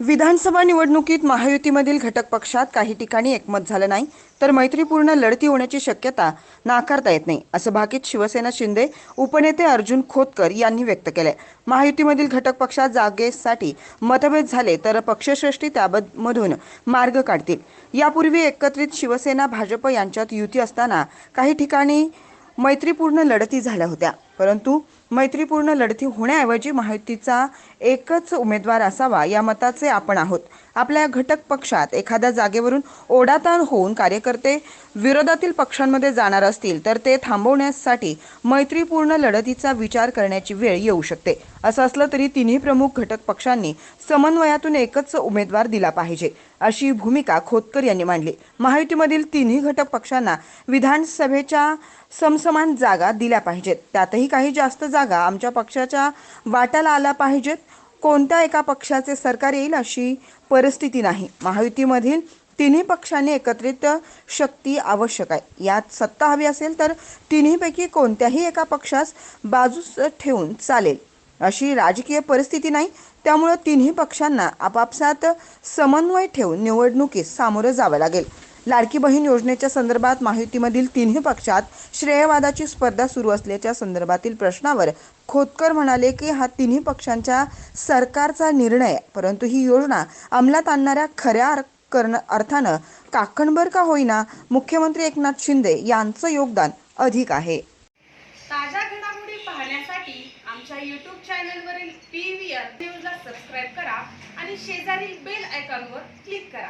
विधानसभा निवडणुकीत महायुतीमधील घटक पक्षात काही ठिकाणी एकमत झालं नाही तर मैत्रीपूर्ण लढती होण्याची शक्यता नाकारता येत नाही असं भाकीत शिवसेना शिंदे उपनेते अर्जुन खोतकर यांनी व्यक्त केलंय. महायुतीमधील घटक पक्षात जागेसाठी मतभेद झाले तर पक्षश्रेष्ठी त्यामधून मार्ग काढतील. यापूर्वी एकत्रित शिवसेना भाजप यांच्यात युती असताना काही ठिकाणी मैत्रीपूर्ण लढती झाल्या होत्या. परंतु मैत्रीपूर्ण लढती होण्याऐवजी महायुतीचा एकच उमेदवार असावा या मताचे आपण आहोत. आपल्या घटक पक्षात एखाद्या जागेवरून ओढाताण होऊन कार्यकर्ते विरोधातील पक्षांमध्ये जाणार असतील तर ते थांबवण्यासाठी मैत्रीपूर्ण लढतीचा विचार करण्याची वेळ येऊ शकते. असं असलं तरी तिन्ही प्रमुख घटक पक्षांनी समन्वयातून एकच उमेदवार दिला पाहिजे अशी भूमिका खोतकर यांनी मांडली. महायुतीमधील तिन्ही घटक पक्षांना विधानसभेच्या समसमान जागा दिल्या पाहिजेत. त्यातही काही जास्त जागा आमच्या पक्षाच्या वाट्याला आल्या पाहिजेत. कोणत्या एका पक्षाचे सरकार येईल अशी परिस्थिती नाही. महायुतीमधील तिन्ही पक्षांनी एकत्रित शक्ती आवश्यक आहे. यात सत्ता हवी असेल तर तिन्हीपैकी कोणत्याही एका पक्षास बाजूस ठेवून चालेल अशी राजकीय परिस्थिती नाही. त्यामुळं तिन्ही पक्षांना आपापसात समन्वय ठेवून निवडणुकीस सामोरं जावं लागेल. लाडकी बहीण योजनेच्या संदर्भात माहितीमधील तिन्ही पक्षात श्रेयवादाची स्पर्धा सुरू असल्याच्या संदर्भातील प्रश्नावर खोतकर म्हणाले की हा तिन्ही पक्षांच्या सरकारचा निर्णय परंतु ही योजना अंमलात आणणाऱ्या खऱ्या करणं अर्थानं काखणभर का होईना? मुख्यमंत्री एकनाथ शिंदे यांचं योगदान अधिक आहे. ताज्या घडामोडी पाहण्यासाठी आमच्या यूट्यूब चॅनलवरील पी व्ही आर न्यूजला सबस्क्राईब करा आणि शेजारील बेल आयकॉनवर क्लिक करा.